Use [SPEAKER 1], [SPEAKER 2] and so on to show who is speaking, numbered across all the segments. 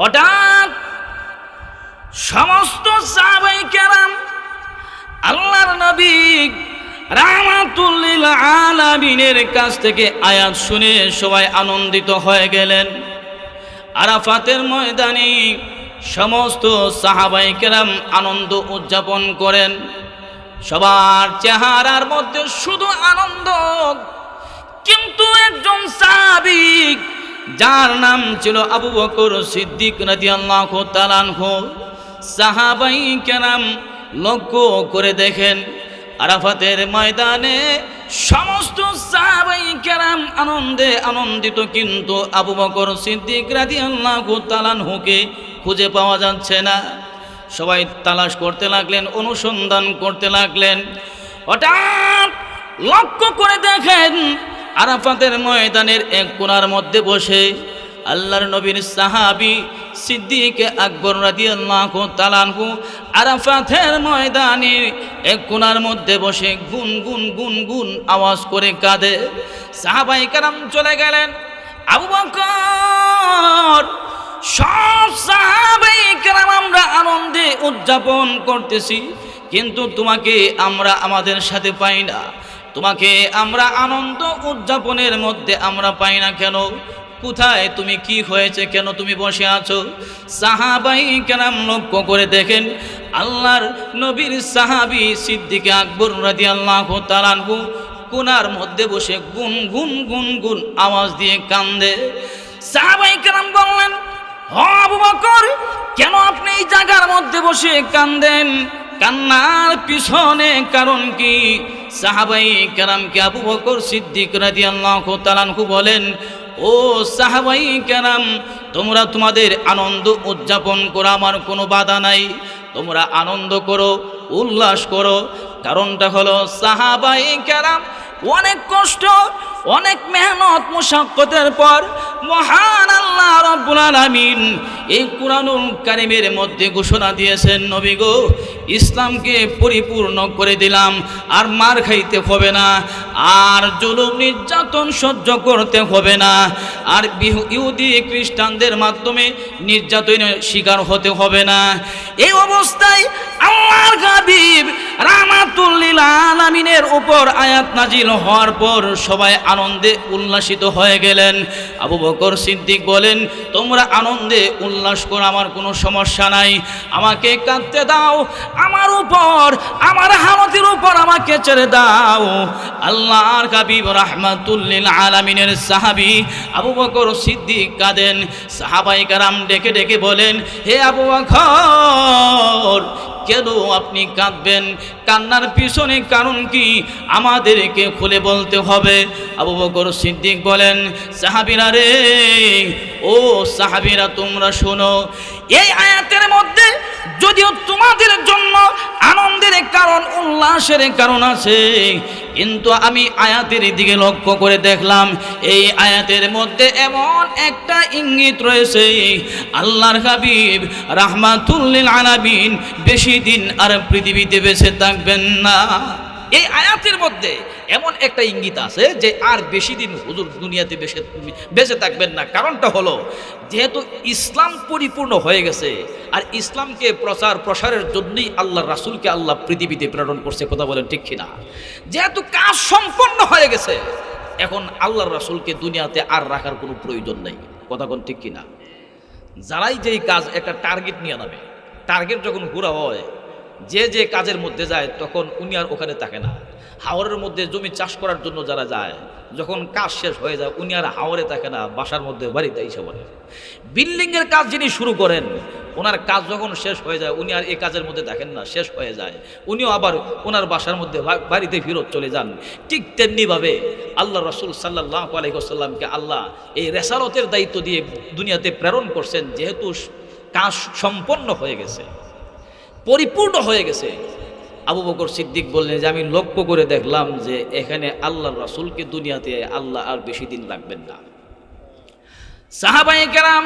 [SPEAKER 1] হঠাৎ সমস্ত সাহাবাই কেরাম আল্লাহর নবী রাহমাতুল্লিল আলামিনের কাছ থেকে আয়াত শুনে সবাই আনন্দিত হয়ে গেলেন। আরাফাতের ময়দানে সমস্ত সাহাবাই কেরাম আনন্দ উদযাপন করেন। সবার চেহারার মধ্যে শুধু আনন্দ, কিন্তু একজন সাহাবিক যার নাম ছিল আবু বকর সিদ্দিক রাদিয়াল্লাহু তাআলাহু সাহাবাই কেরাম লক্ষ্য করে দেখেন, আরাফাতের ময়দানে সমস্ত সাহাবাই কেরাম আনন্দে আনন্দিত কিন্তু আবু বকর সিদ্দিক রাদিয়াল্লাহু তাআলাহুকে খুঁজে পাওয়া যাচ্ছে না। সবাই তালাশ করতে লাগলেন, অনুসন্ধান করতে লাগলেন। হঠাৎ লক্ষ্য করে দেখেন আরাফাতের ময়দানের এক কোনার মধ্যে বসে আল্লাহর নবীর সাহাবি সিদ্দিক আকবর রাদিয়াল্লাহু তাআলাহু আরাফাতের ময়দানে এক কোনার মধ্যে বসে গুন গুন গুন গুন আওয়াজ করে কাঁদে। সাহাবাই কারাম চলে গেলেন। আবু বকর, সব সাহাবাই কারাম আমরা আনন্দে উদযাপন করতেছি, কিন্তু তোমাকে আমরা আমাদের সাথে পাই না। তোমাকে আমরা আনন্দ উদযাপনের মধ্যে আমরা পাই না কেন? কোথায় তুমি কি হয়েছে কেন তুমি বসে আছো? সাহাবাই কেরাম লক্ষ্য করে দেখেন আল্লাহর নবীর সাহাবি সিদ্দিকে আকবর রাজি আল্লাহ তালানহু কোনার মধ্যে বসে গুন গুন গুন গুন আওয়াজ দিয়ে কান্দে। সাহাবাই কেরাম বললেন আবু বকর, কেন আপনি এই জায়গার মধ্যে বসে কান্দেন? কান্নার পিছনে কারণ কি? সাহাবাই কেরামকে আবু বকর সিদ্দিক রাজি আল্লাহ তালানহু বলেন, ও সাহাবাই কেরাম, তোমরা তোমাদের আনন্দ উদযাপন করো, আমার কোনো বাধা নাই। তোমরা আনন্দ করো, উল্লাস করো। কারণটা হলো সাহাবাই কেরাম অনেক কষ্ট, অনেক মেহনত, মুশাক্কতের পর মহান আল্লাহ রব্বুল আলামিন এই কোরআন কারিমের মধ্যে ঘোষণা দিয়েছেন, নবী গো, ইসলামকে পরিপূর্ণ করে দিলাম, আর মার খাইতে হবে না, আর জুলুম নির্যাতন সহ্য করতে হবে না, আর ইহুদি, খ্রিস্টানদের মাধ্যমে নির্যাতনের শিকার হতে হবে না। এই অবস্থায় হাবিব রামাতুল্লিল আলামিনের উপর আয়াত নাজিল হওয়ার পর সবাই আনন্দে উল্লাসিত হয়ে গেলেন। আবু বকর সিদ্দিক বলেন, তোমরা আনন্দে উল্লাস করো, আমার কোনো সমস্যা নাই। আমাকে কাঁদতে দাও, আমার উপর, আমার হামতির উপর আমাকে ছেড়ে দাও। আল্লাহর হাবিব রাহমাতুল্লিল আলামিনের সাহাবি আবু বকর সিদ্দিক কাঁদেন। সাহাবাই কারাম ডেকে ডেকে বলেন, হে আবু বকর কেন আপনি কাঁদবেন? কান্নার পিছনে কারণ কি? আমাদেরকে খুলে বলতে হবে। আবু বকর সিদ্দিক বলেন, সাহাবিরা রে, ও সাহাবিরা, তোমরা শোনো এই আয়াতের মধ্যে যদিও তোমাদের জন্য আনন্দের কারণ, উল্লাসের কারণ আছে, কিন্তু আমি আয়াতের দিকে লক্ষ্য করে দেখলাম, এই আয়াতের মধ্যে এমন একটা ইঙ্গিত রয়েছে, আল্লাহর হাবিব রাহমাতুল্লিল আলামিন বেশি দিন আর পৃথিবীতে বেঁচে থাকবেন না। এই আয়াতের মধ্যে এমন একটা ইঙ্গিত আছে যে আর বেশি দিন হুজুর দুনিয়াতে বেঁচে বেঁচে থাকবেন না। কারণটা হলো, যেহেতু ইসলাম পরিপূর্ণ হয়ে গেছে, আর ইসলামকে প্রচার প্রসারের জন্যই আল্লাহ রাসুলকে আল্লাহ পৃথিবীতে প্রেরণ করছে, কথা বলেন ঠিক কিনা? যেহেতু কাজ সম্পন্ন হয়ে গেছে, এখন আল্লাহর রাসুলকে দুনিয়াতে আর রাখার কোনো প্রয়োজন নেই, কথা কোন ঠিক কিনা? যারাই যেই কাজ একটা টার্গেট নিয়ে নামে টার্গেট যখন ঘোরা হয় যে যে কাজের মধ্যে যায়, তখন উনি আর ওখানে থাকে না। হাওরের মধ্যে জমি চাষ করার জন্য যারা যায়, যখন কাজ শেষ হয়ে যায়, উনি আর হাওরে থাকে না, বাসার মধ্যে বাড়িতে এসে বলে বিল্ডিংয়ের কাজ যিনি শুরু করেন, ওনার কাজ যখন শেষ হয়ে যায়, উনি আর এই কাজের মধ্যে থাকেন না, শেষ হয়ে যায়। উনিও আবার ওনার বাসার মধ্যে বাড়িতে ফেরত চলে যান। ঠিক তেমনিভাবে আল্লাহ রসুল সাল্লাহ আলহিহাসাল্লামকে আল্লাহ এই রেসালতের দায়িত্ব দিয়ে দুনিয়াতে প্রেরণ করছেন, যেহেতু কাজ সম্পন্ন হয়ে গেছে। পরিপূর্ণ হয়ে গেছে। আবু বকর সিদ্দিক বললেন, যে আমি লক্ষ্য করে দেখলাম যে এখানে আল্লাহ রাসূলকে দুনিয়াতে আল্লাহ আর বেশি দিন রাখবেন না। সাহাবাই কেরাম,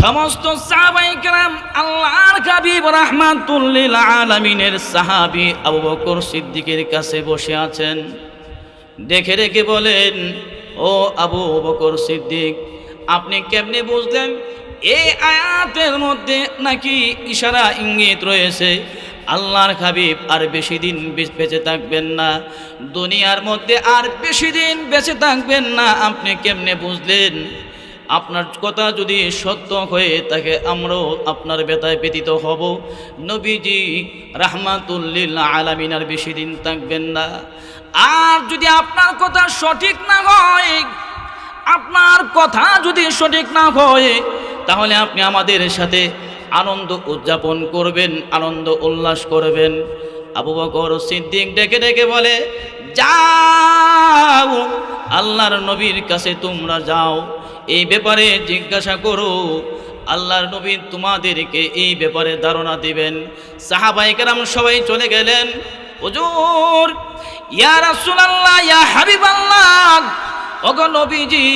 [SPEAKER 1] সমস্ত সাহাবাই কেরাম আল্লাহর হাবিব রাহমাতুল্লিল আলামিনের সাহাবী আবু বকর সিদ্দিকের কাছে বসে আছেন। দেখে রেখে বলেন, ও আবু বকর সিদ্দিক, আপনি কেমনে বুঝলেন এই আয়াতের মধ্যে নাকি ইশারা ইঙ্গিত রয়েছে? আল্লাহর হাবিব আর বেশি দিন বেঁচে থাকবেন না। দুনিয়ার মধ্যে আর বেশি দিন বেঁচে থাকবেন না, আপনি কেমনে বুঝলেন? আপনার কথা যদি সত্য হয়ে থাকে, আমরাও আপনার বেতায় ব্যতীত হব। নবীজি রাহমাতুল্লিল আলামিন আর বেশি দিন থাকবেন না। আর যদি আপনার কথা সঠিক না হয়, আপনার কথা যদি সঠিক না হয় তাহলে আপনি আমাদের সাথে আনন্দ উদযাপন করবেন, আনন্দ উল্লাস করবেন। আবু বকর সিদ্দিক ডেকে ডেকে বলে, যাও, আল্লাহর নবীর কাছে তোমরা যাও। এই ব্যাপারে জিজ্ঞাসা করো। আল্লাহর নবী তোমাদেরকে এই ব্যাপারে ধারণা দিবেন। সাহাবাইকেরাম সবাই চলে গেলেন। হুজুর, ইয়া রাসূলুল্লাহ, ইয়া হাবিবাল্লাহ, ওগো নবীজি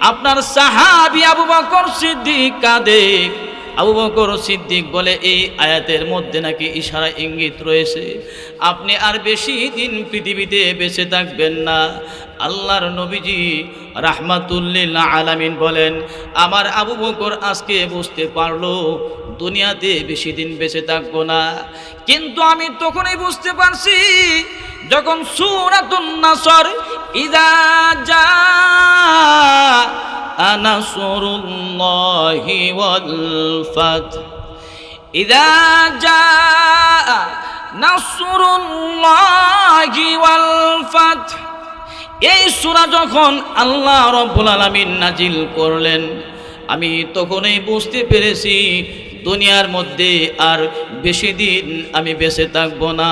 [SPEAKER 1] আপনার সাহাবি আবু বকর সিদ্দিক কাঁদে। আবু বকর সিদ্দিক বলে, এই আয়াতের মধ্যে নাকি ইশারা ইঙ্গিত রয়েছে? আপনি আর বেশি দিন পৃথিবীতে বেঁচে থাকবেন না। আল্লাহর নবীজি রাহমাতুল্লিল আলামিন বলেন, আমার আবু বকর আজকে বুঝতে পারল, দুনিয়াতে বেশি দিন বেঁচে থাকব না। কিন্তু আমি তখনই বুঝতে পারছি, যখন সুরাতুন নাসর ইদা যা নাসরুল্লাহি ওয়াল ফাতহ ইদা যা নাসরুল্লাহি ওয়াল ফাতহ এই সুরা যখন আল্লাহ রব্বুল আলামিন নাজিল করলেন, আমি তখনই বুঝতে পেরেছি, দুনিয়ার মধ্যে আর বেশি দিন আমি বেঁচে থাকব না।